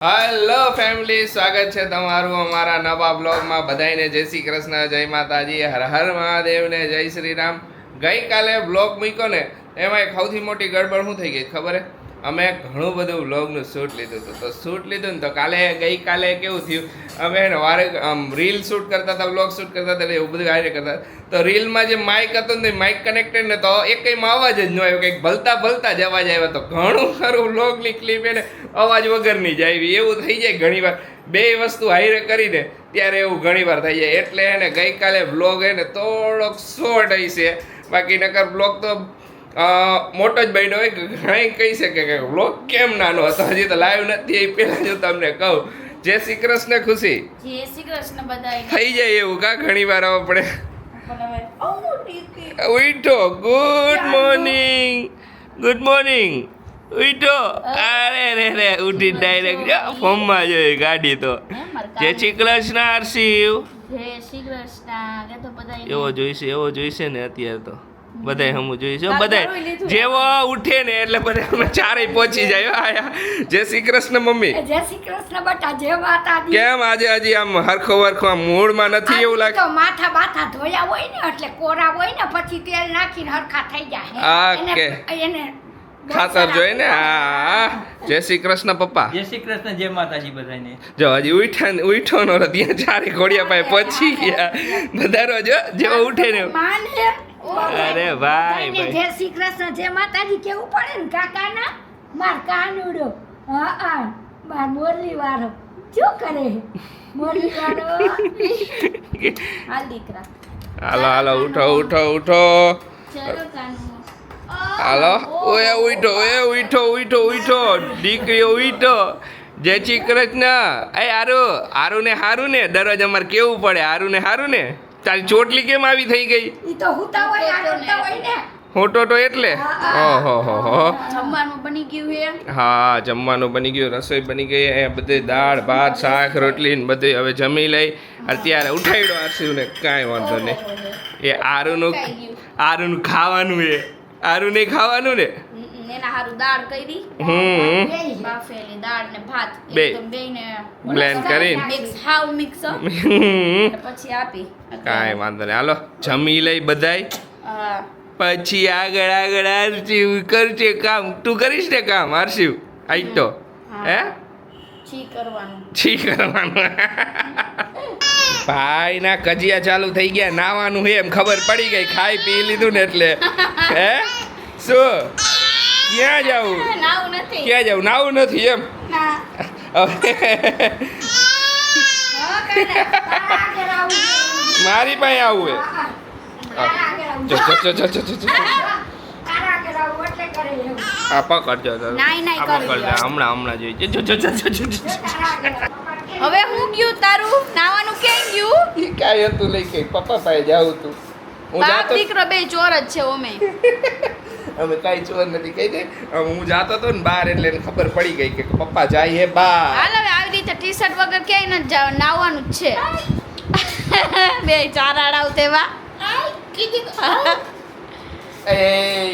Hello family સ્વાગત છે તમારું અમારા નવા બ્લોગમાં બધાને જય શ્રી કૃષ્ણ, જય માતાજી, હર હર મહાદેવને, જય શ્રી રામ. ગઈકાલે બ્લોગ મૂક્યો ને, એમાં એક સૌથી મોટી ગડબડ શું થઈ ગઈ ખબર હે? અમે ઘણું બધું વ્લોગનું શૂટ લીધું હતું. તો શૂટ લીધું ને તો કાલે ગઈકાલે કેવું થયું? અમે વારે આમ રીલ શૂટ કરતા હતા બ્લોગ શૂટ કરતા હતા એવું બધું કાર્ય કરતા. તો રીલમાં જે માઇક હતું ને માઇક કનેક્ટેડ ને, તો કંઈ અવાજ જ ન આવ્યો, કંઈક ભલતા ભલતા જ અવાજ આવ્યો તો ઘણું ખરું વ્લોગની ક્લિપ એને અવાજ વગરની જ આવી. એવું થઈ જાય ઘણીવાર બે વસ્તુ હાઈરે કરીને ત્યારે એવું ઘણીવાર થઈ જાય. એટલે એને ગઈકાલે વ્લોગ એને થોડોક શોર્ટ હશે. બાકી નકર બ્લોગ તો મોટો જ બન્યો હોય ઘણા કહી શકે કે બ્લોગ કેમ નાનો હતો? હજી તો લાઈવ નથી એ પહેલાં જો તમને કહું. જય શ્રી કૃષ્ણ ખુશી. જય શ્રી કૃષ્ણ બધાય. થઈ જાય એવું કા ઘણી વાર આપણે ઉઠો. ગુડ મોર્નિંગ ગુડ મોર્નિંગ ઉઠો. અરે રે રે ઉઠી ડાયરેક્ટ ફોર્મમાં જોઈ ગાડી તો. જય શ્રી કૃષ્ણ હર્ષિવ જય શ્રી કૃષ્ણ. એવો જોઈશે એવો જોઈશે ને અત્યારે તો. બધાય હમું જોઈએ કાલ બધાય જેવો ઉઠે ને એટલે બધા અમે ચારેય પહોંચી જાય. આયા જય શ્રી કૃષ્ણ મમ્મી. જય શ્રી કૃષ્ણ બટા જે વાત આવી કેમ આજે હજી આમ હરખો વરખો આમ મૂળમાં નથી એવું લાગે તો માથા બાથા ધોયા હોય ને એટલે કોરા હોય ને પછી તેલ નાખીને હરખા થઈ જાય. આ એને- ખાતર જોઈએ ને? હા જય શ્રી કૃષ્ણ પપ્પા. જય શ્રી કૃષ્ણ જય માતાજી બધાને જો હજી ઉઠ્યા ને ઉઠ્યો નો ત્યાં ચારે ઘોડિયા પાસે પહોંચી ગયા. બધા રોજ જેવો ઉઠે ને. અરે ભાઈ, ભાઈ. જય શ્રી કૃષ્ણ. જય માતાજી. કેવું પડે ને કાકાના? માર કાનુડો હા હા. માર મોરલી વાળો. શું કરે મોરલી વાળો. હાલ દીકરા. હાલો હાલો ઉઠો ઉઠો ઉઠો. ચલો કાનુ હાલો. ઓએ ઉઠો ઓએ ઉઠો ઉઠો ઉઠો. દીકરીઓ ઉઠો. જય શ્રી કૃષ્ણ. એ હારું. હારું ને હારું ને દરરોજ અમારે કેવું પડે? હારું ને હારું ને તારી ચોટલી કેમ આવી થઈ ગઈ? ઈ તો હુતા હોય આ હુતા હોય ને. હોટો તો એટલે ઓહો હો હો જમવાનું બની ગયું હે? હા જમવાનું બની ગયું રસોઈ બની ગઈ એ બધે દાળ ભાત શાક રોટલી ને બધું હવે જમી લઈ. અત્યારે ઉઠાડ્યો આરસીને કાંઈ વાંધો નહીં. એ આરુનું આરુનું ખાવાનું એ આરું નહીં ખાવાનું ને? હમ, એના હારું દાળ કરી. હમ. બાફેલી દાળ ને ભાત. બે. એકદમ બેયને Blend કરીને. મિક્સ હાવ મિક્સ. પછી આપી. કાંઈ વાંધો નહીં. હાલો જમી લઈ બધાય. પછી આગળ આગળ હર્ષિવ કરશે કામ. તું કરીશ ને કામ હર્ષિવ આઈ તો હે? છી કરવાનું. છી કરવાનું. ભાઈ ના કજિયા ચાલુ થઈ ગયા. નાવાનું હે એમ ખબર પડી ગઈ. ખાઈ પી લીધું ને એટલે. હે? શું? ક્યાં જાવું ક્યાં જાવું નાવું નથી એમ. મારી પાસે આવું હે પકડજો પકડજો હમણાં હમણાં જોઈ. હવે હું ગયું તારું નાવાનું ક્યાં ગયું કાંઈ હતું નહીં કે પપ્પા પાસે જાવું તું હું દીકરો બે ચોર જ છે ઓમે અમે કાંઈ ચોર નથી કહી દે. હું જાતો હતો ને બહાર એટલે એને ખબર પડી ગઈ કે પપ્પા જાય હે બા હાલ હવે આવી રીતે ટી શર્ટ વગર ક્યાંય નથી જવાનું નાવાનું જ છે. બે ચાર આડા તેવા એ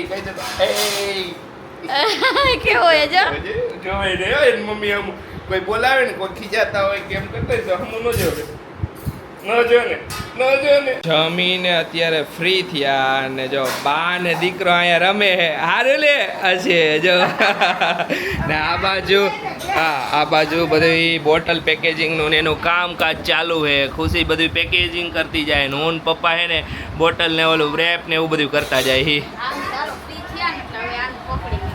કહી દે એ કેવો એ જો. જોવે રે એની મમ્મી આમ કોઈ બોલાવે ને કોઈ ખીજાતા હોય કે એમ કરતા હોય તો હમું ન જોવે. ન ને ન ને જમીને અત્યારે ફ્રી થયા અને જો બા ને દીકરો અહીંયા રમે હારું લે હશે જો. ને આ બાજુ, હા, આ બાજુ બધી બોટલ પેકેજિંગનું ને એનું કામકાજ ચાલુ છે. ખુશી બધું પેકેજિંગ કરતી જાય ને ઓન પપ્પા હે ને બોટલ ને ઓલું રેપ ને એવું બધું કરતા જાય હી.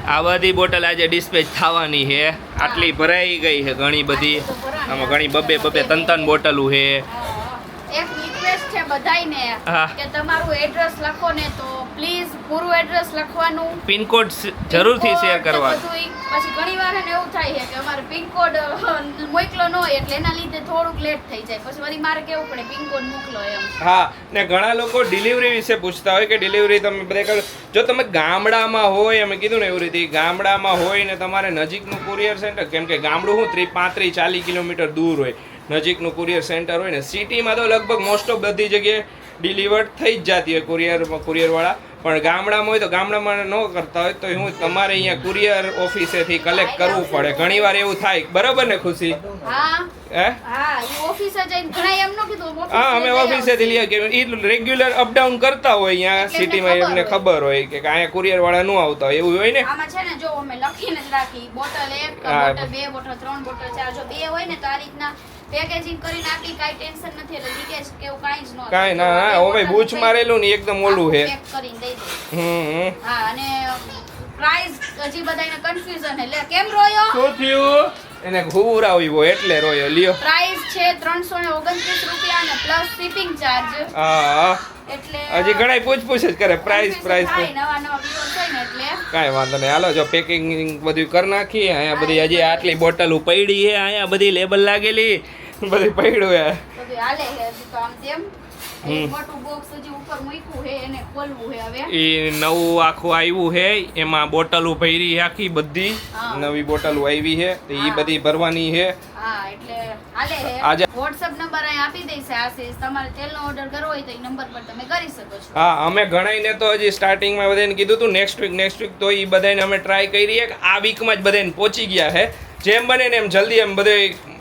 આ બધી બોટલ આજે ડિસ્પેચ થવાની છે. આટલી ભરાઈ ગઈ છે ઘણી બધી. આમાં ઘણી બબે બબે તન તન બોટલું છે. એક રિક્વેસ્ટ છે બધાયને કે તમારું એડ્રેસ લખો ને તો પ્લીઝ પૂરું એડ્રેસ લખવાનું. પિનકોડ જરૂરથી શેર કરવાનું કરવા. પછી ઘણી વાર એને એવું થાય છે કે અમારે પિનકોડ મોકલો ન હોય એટલે એના લીધે થોડુંક લેટ થઈ જાય. પછી વળી મારે કેવું પડે પિનકોડ મોકલો એમ. હા ને ઘણા લોકો ડિલિવરી વિશે પૂછતા હોય કે ડિલિવરી તમે બ્રેકર કરો. જો તમે ગામડામાં હોય અમે કીધું ને એવું રીતે ગામડામાં હોય ને તમારે નજીકનું કુરિયર સેન્ટર કેમ કે ગામડું હું ત્રી પાંત્રીસ ચાલીસ કિલોમીટર દૂર હોય. નજીકનું કુરિયર સેન્ટર હોય ને સિટીમાં તો લગભગ મોસ્ટ ઓફ બધી જગ્યાએ ડિલિવર્ડ થઈ જ જતી હોય કુરિયર કુરિયરવાળા. પણ ગામડામાં હોય તો ગામડામાં ન કરતા હોય તો હું તમારે અહીંયા કુરિયર ઓફિસેથી કલેક્ટ કરવું પડે. ઘણીવાર એવું થાય. બરાબર ને ખુશી? હા. અમે ઓફિસેથી લઈએ કે એ રેગ્યુલર અપડાઉન કરતા હોય અહીંયા સિટીમાં એમને ખબર હોય. કે અહીંયા કુરિયર વાળા ન આવતા હોય. એવું હોય ને? આમાં છે ને જો અમે લખીને જ રાખી. બોટલ એક. બોટલ બે બોટલ ત્રણ બોટલ ચાર. જો બે હોય ને તો આ રીતના પેકેજિંગ કરીને આપી કાંઈ ટેન્શન નથી એટલે લીકેજ કે એવું કાંઈ જ ન હા ઓ ભાઈ બૂચ મારેલું ને એકદમ ઓલું હે પેક કરીને દઈ દે. હમ હમ. હા અને પ્રાઇસ હજી બધાને કન્ફ્યુઝન એટલે કેમ રોયો? શું થયું? એને ઘુરાવ્યું આવ્યો એટલે રોયો લ્યો. પ્રાઇસ છે ત્રણસો ને ઓગણત્રીસ રૂપિયા અને પ્લસ શિપિંગ ચાર્જ હા એટલે હજી ઘણાય પૂછપૂછ જ કરે. પ્રાઇસ પ્રાઇસ નવા નવા ને એટલે. કાંઈ વાંધો નહીં. હાલો જો પેકિંગ બધું કરી નાખીએ. અહીંયા બધી હજી આટલી બોટલ પડી છે. અહીંયા બધી લેબલ લાગેલી. બધી પડ્યું હે બધું હાલે છે તો આમ તેમ હમ. મોટું બોક્સ હજી ઉપર મૂક્યું છે એને ખોલવું છે હવે. એ નવું આખું આવ્યું છે એમાં બોટલો ભરી આખી બધી. નવી બોટલો આવી તો એ બધી ભરવાની હા એટલે હાલે આજે- છે નંબર અહીં આપી દઈશ આશીષ. તમારે તેલનો ઓર્ડર કરવો હોય તો એ નંબર પર તમે કરી શકો છો. હા અમે ઘણાઈને તો હજી સ્ટાર્ટિંગમાં બધાને કીધું હતું નેક્સ્ટ વીક નેક્સ્ટ વીક તો એ બધાને અમે ટ્રાય કરી કે આ વીકમાં જ બધાને પહોંચી ગયા છે. જેમ બને ને એમ જલ્દી એમ બધે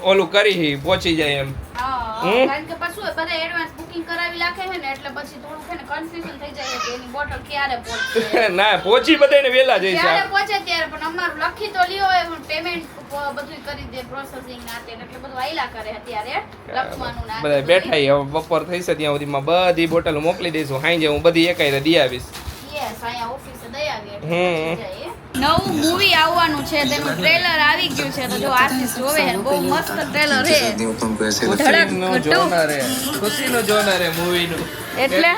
ઓલું કરી પહોંચી જાય એમ? કારણ કે પાછું બધા એડવાન્સ બુકિંગ કરાવી છે ને એટલે પછી થોડું છે ને કન્ફ્યુઝન થઈ જાય કે એની બોટલ ક્યારે પહોંચશે ના પહોંચી બધાને વહેલા જઈશ પહોંચે ત્યારે પણ અમારું લખી તો લ્યો હોય પેમેન્ટ બધું કરી દે પ્રોસેસિંગ ના તે એટલે બધું કરે અત્યારે લખવાનું ના બધા બેઠા. હવે બપોર થઈ છે ત્યાં સુધીમાં બધી બોટલ મોકલી દઈશું હાઈ હું બધી એકાઈ દી આવીશ યસ અહીંયા ઓફિસે દઈ આવી હમ. નવું મૂવી આવવાનું છે તેનું ટ્રેલર આવી ગયું છે તો જો આર્ટિસ્ટ જોવે બહુ મસ્ત ટ્રેલર છે. ધડક જોનારે ખુશીનો જોનારે મૂવીનું એટલે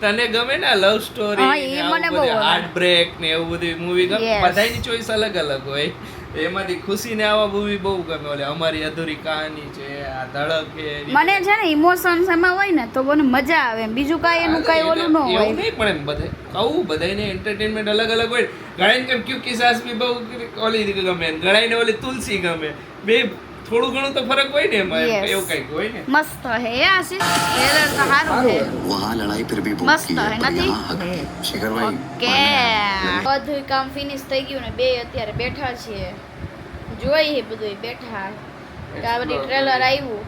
તને ગમે ને લવ સ્ટોરી ઈ મને બહુ હાર્ટ બ્રેક ને એવું બધું મૂવી ગમે. બધાની ચોઈસ અલગ અલગ હોય. એમાંથી ખુશી ને આવા મૂવી બહુ ગમે. ઓલે અમારી અધૂરી કહાની છે આ ધડક છે મને છે ને ઇમોશન્સ એમાં હોય ને તો મને મજા આવે. બીજું કાંઈ એનું કાંઈ ઓલું ન એવું હોય નહીં પણ એમ બધે. કહું બધાને એન્ટરટેનમેન્ટ અલગ અલગ હોય. ઘણાને કેમ ક્યુકી સાસ બી બહુ ઓલી ગમે. ઘણાને ઓલી તુલસી ગમે. બે થોડું ઘણું તો ફરક હોય ને એવું કંઈક હોય ને. મસ્ત હે આશિષ હેરર તો સારું છે વહા લડાઈ પર ભી મસ્ત હે નથી? શિખરભાઈ ઓકે. બધું કામ ફિનિશ થઈ ગયું ને બે અત્યારે બેઠા છીએ. જોઈ હે બધું બેઠા. આ બધી ટ્રેલર આવ્યું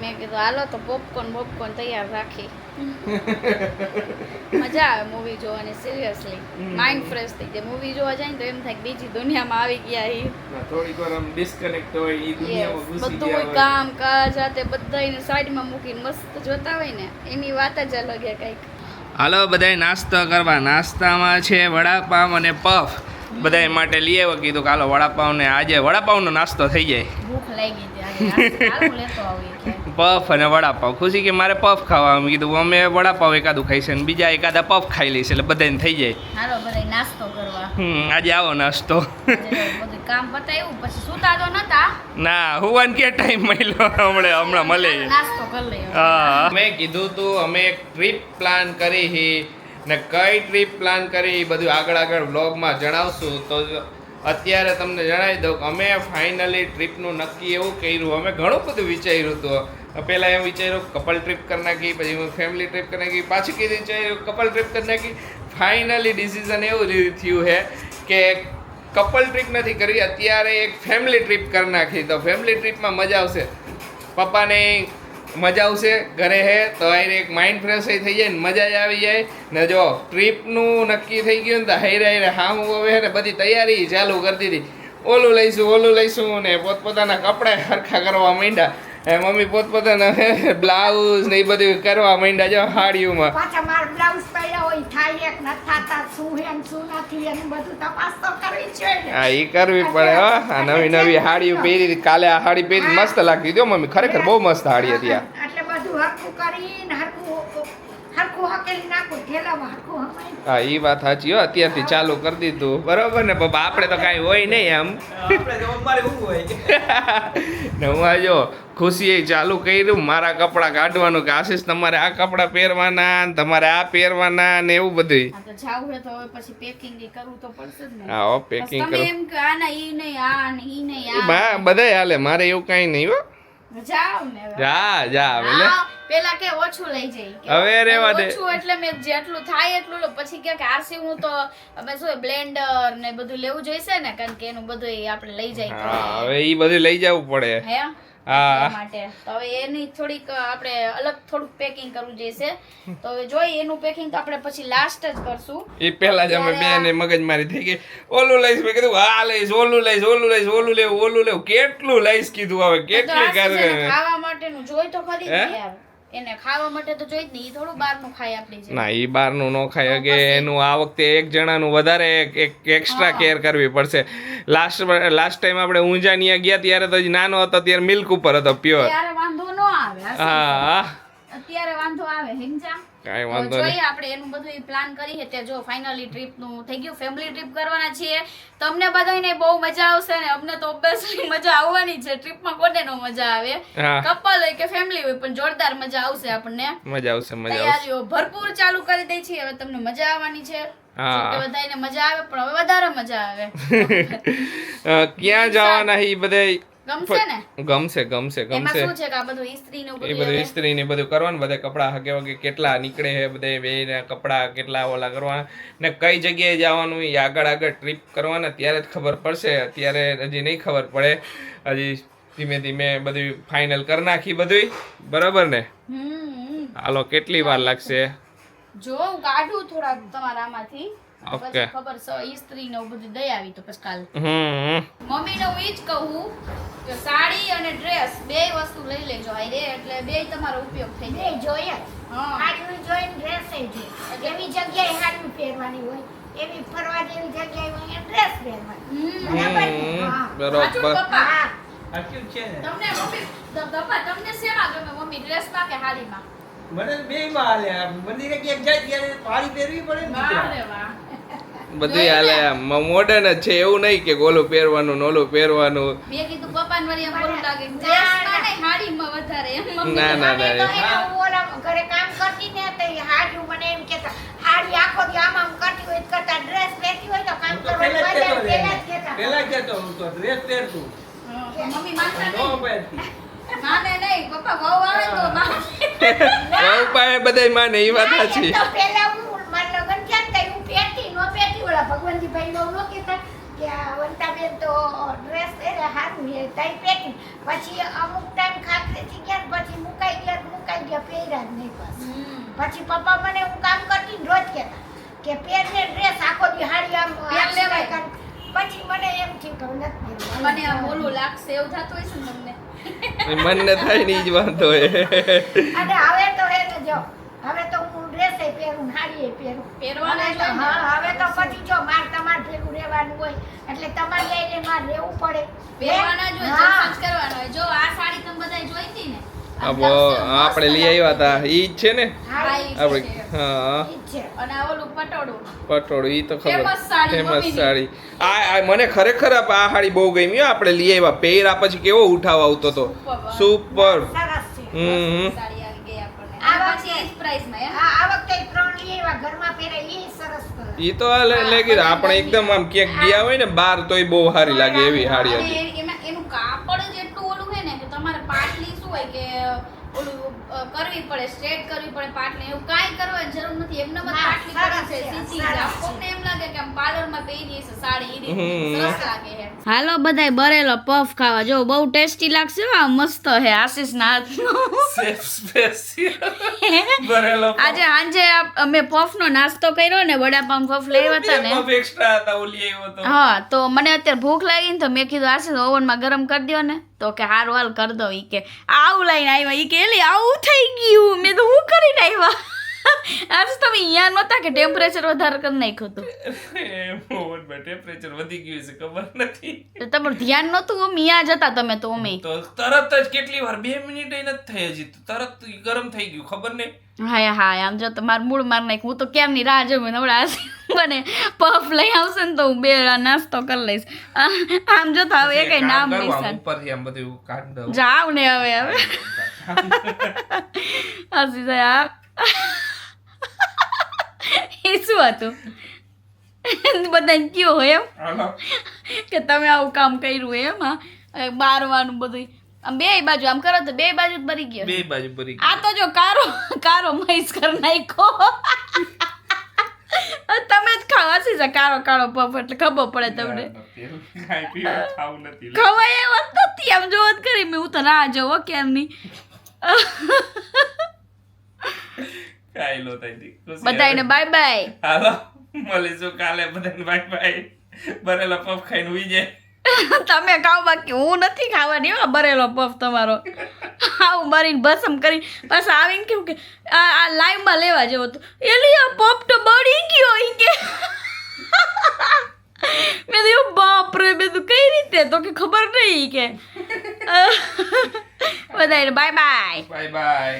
મેં કીધું હાલો તો પોપકોર્ન પોપકોર્ન તૈયાર રાખી મજા આવે મૂવી જોવાની સિરિયસલી માઇન્ડ ફ્રેશ થઈ જાય. મૂવી જોવા જાય ને તો એમ થાય કે બીજી દુનિયામાં આવી ગયા ના, થોડીક વાર આમ ડિસ્કનેક્ટ હોય એ દુનિયામાં ઘૂસી બધું ગયા કામ કાજ આતે બધાને સાઈડમાં મૂકીને મસ્ત જોતા હોય ને એની વાત જ અલગ હે કંઈક. હાલો બધાય નાસ્તો કરવા. નાસ્તામાં છે વડાપાવ અને પફ બધાય માટે લઈ આવ્યો કીધું કાલો હાલો વડાપાવ ને આજે વડાપાવનો નાસ્તો થઈ જાય. ભૂખ લાગી જાય આજે. લેતો આવું કે પફ અને વડાપાવ. ખુશી કે મારે પફ ખાવા મેં કીધું અમે વડાપાવ એકાદું ખાઈશે અને બીજા એકાદા પફ ખાઈ લઈશ. એટલે બધાને થઈ જાય. હાલો બધા નાસ્તો કરવા. હમ આજે આવો નાસ્તો. કામ પતાવ્યું પછી સુતા તો નતા. ના હુવાન કે ટાઈમ મળ્યો? હમણાં હમણાં મળે. નાસ્તો કરી લઈએ. હા. મેં કીધું તું અમે એક ટ્રીપ પ્લાન કરી હી ને કઈ ટ્રીપ પ્લાન કરી બધું આગળ આગળ વ્લોગમાં જણાવશું. તો અત્યારે તમને જણાવી દઉં કે અમે ફાઇનલી ટ્રીપનું નક્કી એવું કર્યું. અમે ઘણું બધું વિચાર્યું હતું. પહેલાં એમ વિચાર્યું કપલ ટ્રીપ કરી નાખી, પછી ફેમિલી ટ્રીપ કરી નાખી, પાછું કીધું વિચાર્યું કપલ ટ્રીપ કરી નાખી. ફાઇનલી ડિસિઝન એવું થયું છે કે કપલ ટ્રીપ નથી કરવી અત્યારે એક ફેમિલી ટ્રીપ કરી નાખી. તો ફેમિલી ટ્રીપમાં મજા આવશે. પપ્પાને મજા આવશે, ઘરે હે, તો આઈને એક માઇન્ડ ફ્રેશ થઈ જાય ને મજા જ આવી જાય. ને જો ટ્રીપનું નક્કી થઈ ગયું ને તો હૈરે હારે હા હું હવે ને બધી તૈયારી ચાલુ કરી દીધી. ઓલું લઈશું ઓલું લઈશું ને પોતપોતાના કપડાં સરખા કરવા માંડ્યા. એ મમ્મી પોતપોતાના બ્લાઉઝ ને એ બધું કરવા માંડ્યા જો હાડીઓમાં. પાછા માર બ્લાઉઝ પહેર્યા હોય થાય એક ન થાતા શું હે શું નથી એનું બધું તપાસ તો કરવી જોઈએ હા એ કરવી પડે હો. આ નવી નવી હાડીઓ પહેરી કાલે આ હાડી પહેરી મસ્ત લાગતી જો મમ્મી. ખરેખર બહુ મસ્ત હાડી હતી આ એટલે બધું હરખું કરીને હરખું હરખું હકેલી નાખું ઠેલામાં હરખું હમાઈ હા એ વાત સાચી હો અત્યારથી ચાલુ કરી દીધું. બરોબર ને પપ્પા આપણે તો કાંઈ હોય નહીં આમ ને હું આ જો ખુશીએ ચાલુ કર્યું મારા કપડાં કાઢવાનું કે આશીષ તમારે આ કપડાં પહેરવાના ને તમારે આ પહેરવાના ને એવું બધું જાવું હે તો હવે પછી પેકિંગ કરવું તો પડશે હા પેકિંગ તમે કરો. એમ કે આ ઈ નહીં આ ઈ નહીં આ બધાય હાલે મારે એવું કાંઈ નહીં હો. જાઓ ને જા જા એટલે હા, પેલા કે ઓછું લઈ જઈ હવે રહેવા દે. ઓછું એટલે મેં જેટલું થાય એટલું. પછી કે આરસી હું તો અમે શું બ્લેન્ડર ને બધું લેવું જોઈશે ને કારણ કે એનું બધું આપણે લઈ જાય હા હવે ઈ બધું લઈ જવું પડે. હે? હા. માટે. તો હવે એની થોડીક આપણે અલગ થોડુંક પેકિંગ કરવું જોઈશે. તો હવે જોઈ એનું પેકિંગ તો આપણે પછી લાસ્ટ જ કરશું. એ પહેલા જ અમે બે ને મગજમારી થઈ ગઈ. ઓલું લઈશ મેં કીધું આ લઈશ ઓલું લઈશ ઓલું લઈશ ઓલું લેવું ઓલું લેવું. કેટલું લઈશ કીધું હવે કેટલી ખાવા માટેનું જોઈ તો ખરી યાર. એને ખાવા માટે તો જોઈ જ નહીં થોડું બહારનું ખાય આપણી જેમ. ના એ બહારનું ન ખાય. કે એનું આ વખતે એક જણાનું વધારે એક એક એક્સ્ટ્રા કેર કરવી પડશે. લાસ્ટ લાસ્ટ ટાઈમ આપણે ઊંઝા ન્યા ગયા ત્યારે તો જ નાનો હતો ત્યારે મિલ્ક ઉપર હતો પ્યોર ત્યારે વાંધો ન આવે હા હા. અત્યારે વાંધો આવે હિંજા કાંઈ વાંધો જોઈએ નહીં. આપણે એનું બધું પ્લાન કરી છે ત્યાં જો ફાઇનલી ટ્રીપનું થઈ ગયું ફેમિલી ટ્રીપ કરવાના છીએ. તમને બધાને બહુ મજા આવશે ને અમને તો ઓબ્વિયસલી મજા આવવાની છે. ટ્રીપમાં કોને નો મજા આવે? કપલ હોય કે ફેમિલી હોય પણ જોરદાર મજા આવશે આપણને. મજા આવશે મજા આવશે. તૈયારીઓ ભરપૂર ચાલુ કરી દઈ છીએ હવે તમને મજા આવવાની છે. કે બધાને મજા આવે પણ હવે વધારે મજા આવે. ક્યાં જવાના ઈ બધાય? ગમશે ગમશે ગમશે એ બધું બધું ઇસ્ત્રી ને બધું કરવાનું બધા કપડા હગે વગે કેટલા નીકળે છે બધા બે કપડા કેટલા ઓલા કરવાના. ને કઈ જગ્યાએ જવાનું એ આગળ આગળ ટ્રીપ કરવાના ત્યારે જ ખબર પડશે. અત્યારે હજી નહીં ખબર પડે. હજી ધીમે ધીમે બધું ફાઇનલ કરી નાખી બધું બરાબર ને? હાલો કેટલી વાર લાગશે? જો કાઢું થોડા તમારામાંથી ઓકે. ખબર છે ઈસ્ત્રી ને બધું દઈ આવી તો પછી કાલ. હમ. મમ્મીને હું ઈ જ કહું કે સાડી અને ડ્રેસ બે વસ્તુ લઈ લેજો હારે એટલે બે તમારો ઉપયોગ થઈ જાય. જોઈએ હા. હાડું જોઈને ડ્રેસ જોઈએ એવી જગ્યાએ હાડું પહેરવાની હોય એવી ફરવા જેવી જગ્યાએ હોય ડ્રેસ પહેરવાની. બરાબર? ને? ને. તમને મમ્મી તમને સેવા ગમે મમ્મી ડ્રેસમાં કે હાડીમાં? મને બે માં હાલે મંદિરે ક્યાંક જાય ત્યારે પાડી પહેરવી પડે ને વાહ ત્યાં. રે વાહ. બધું હાલે મોડર્ન જ છે એવું નહીં કે ઓલું પહેરવાનું ને પહેરવાનું. મેં કીધું પપ્પાને વળી એમ બોલું લાગે. ના, ડ્રેસમાં ના. નહીં હાડીમાં વધારે મમ્મી ના ના ના એના હું ઓલા ઘરે કામ કરતી ને તો એ મને એમ કહેતા હાડી આખો દી આમ આમ કરતી હોય કરતા ડ્રેસ પહેરતી હોય તો કામ હું પહેલા જ મજા પહેલા જ કહેતા. પહેલા જ કહેતો હું તો ડ્રેસ પહેરતું. મમ્મી માનતા નહીં. પહેરતી. માને નહીં પપ્પા વહુ આવે તો માને. બહુ પાસે બધાય માને એ વાત સાચી. તો પહેલા હું મારા લગ્ન થયા ને હું નો પહેરતી ઓલા ભગવંતજીભાઈ બહુ નો કહેતા કે આ વંતાબેન તો ડ્રેસ હારું છે તઈ પછી અમુક ટાઈમ ખાખરેથી ગયા પછી મુકાઈ ગયા મુકાઈ ગયા પહેર્યા જ નહીં પછી. પપ્પા મને હું કામ કરતી ને રોજ કહેતા કે પહેરને ડ્રેસ આખો દિહાડી આમ આમ લેવાય. પછી મને એમ થયું કે નથી મને આ ઓલું લાગશે એવું થતું હોય છે મને તમને? એ મનને થાય ને જ વાંધો એ અને હવે તો હે ને જો હવે તો હું ડ્રેસ પહેરું ને હાડીએ પહેરું. પહેરવાના હવે તો જ હા હવે તો પછી જો માર તમાર ભેગું રહેવાનું હોય એટલે તમારે લઈને માર રહેવું પડે. પહેરવાના જ હોય હા. કરવાનો હોય. જો આ સાડી તમે બધાય જોઈતી ને આપણે લઈ આવ્યા હતા ઈ જ છે ને? આપણે હા. પટોળું. પટોળું ઈ તો ખબર. ફેમસ સાડી આ આ મને ખરેખર આ સાડી બહુ ગમી હો. આપણે લઈ આવ્યા. પહેરા પછી કેવો ઉઠાવ આવતો હતો સુપર હમ હમ. સાડી આવી ગઈ આપણને. આ આ વખતે- પછી એ ઈ તો આ લે- લે કીધું આપણે એકદમ આમ ક્યાંક ગયા હોય ને બહાર તોય બહુ સારી લાગે એવી સાડી હતી. એનું કાપડ જ એટલું ઓલું હોય ને કે તમારે પાટલી શું હોય કે ઓલું અ, કરવી પડે સ્ટ્રેટ કરવી પડે પાટલી એવું કાંઈ કરવાની જરૂર નથી. એમને જ પાટલી કરે છે સીધી સરસ પહેરીએ છે સાડી સરસ લાગે છે. હાલો બધાય બરેલો પફ ખાવા. જો બહુ ટેસ્ટી લાગશે આ મસ્ત હે આશીષ ના ભરેલો આજે સાંજે અમે પફ નો નાસ્તો કર્યો ને વડાપાઉં પફ લેવા હતા ને. એક્સ્ટ્રા હતા ઓલી આવ્યો તો. હા તો મને અત્યારે ભૂખ લાગી ને તો મેં કીધું આશીષ ઓવનમાં ગરમ કરી દો ને. તો કે હાર વાલ કરી દો ઈ કે આવું લઈને આવ્યા. ઈ કે એલી આવું થઈ ગયું. મેં તો હું કરીને આવ્યા? આજ તમે અહીંયા નહોતા કે ટેમ્પરેચર વધારે કરી નાખ્યું હતું. ટેમ્પરેચર વધી ગયું છે ખબર નથી. તમારું ધ્યાન નહોતું અમે અહીંયા જતા તમે તો અમે. તો તરત જ કેટલી વાર બે મિનિટ નથી થઈ હજી તરત ગરમ થઈ ગયું ખબર નહીં હા હા આમ જો તમારું મૂળ માર નાખ હું તો કેમ ની રાહ જોઉં ને હમણાં બને પફ લઈ આવશે ને તો હું બે નાસ્તો કરી લઈશ. આમ જો તો હવે એ કઈ નામ નહીં ઉપરથી આમ બધું કાઢ જાવ ને હવે હવે. હસી જાય એ શું હતું? બધા કયો એમ? કે તમે આવું કામ કર્યું એમ હા? બારવાનું બધું આમ બે બાજુ આમ કરો તો બે બાજુ ભરી ગયો. બે બાજુ ભરી આ તો જો કારો કારો મહીસ કર નાખ્યો. તમે જ ખાવા હસી જા કારો કાળો પફ એટલે ખબર પડે તમને. ખવાય જ નથી આમ જોવા જ કરી. મેં હું તો ના જોવો ક્યારની. કાંઈ લો તી. ખુશી બધાને બાય બાય હાલો મળીશું કાલે બધાને બાય બાય બરેલો પફ ખાઈને ઉઈ જાય. તમે ખાવ બાકી હું નથી ખાવાની હો બરેલો પફ તમારો. આવું મરીને ભસમ કરી પાછા આવીને કેવું કે આ લાઈવમાં લેવા જેવો તો એલી આ પફ તો બળી ગયો ઈ કે. મેં કીધું બાપ રે મેં તો કઈ રીતે? તો કે ખબર નહીં કે. બધાને બાય બાય બાય બાય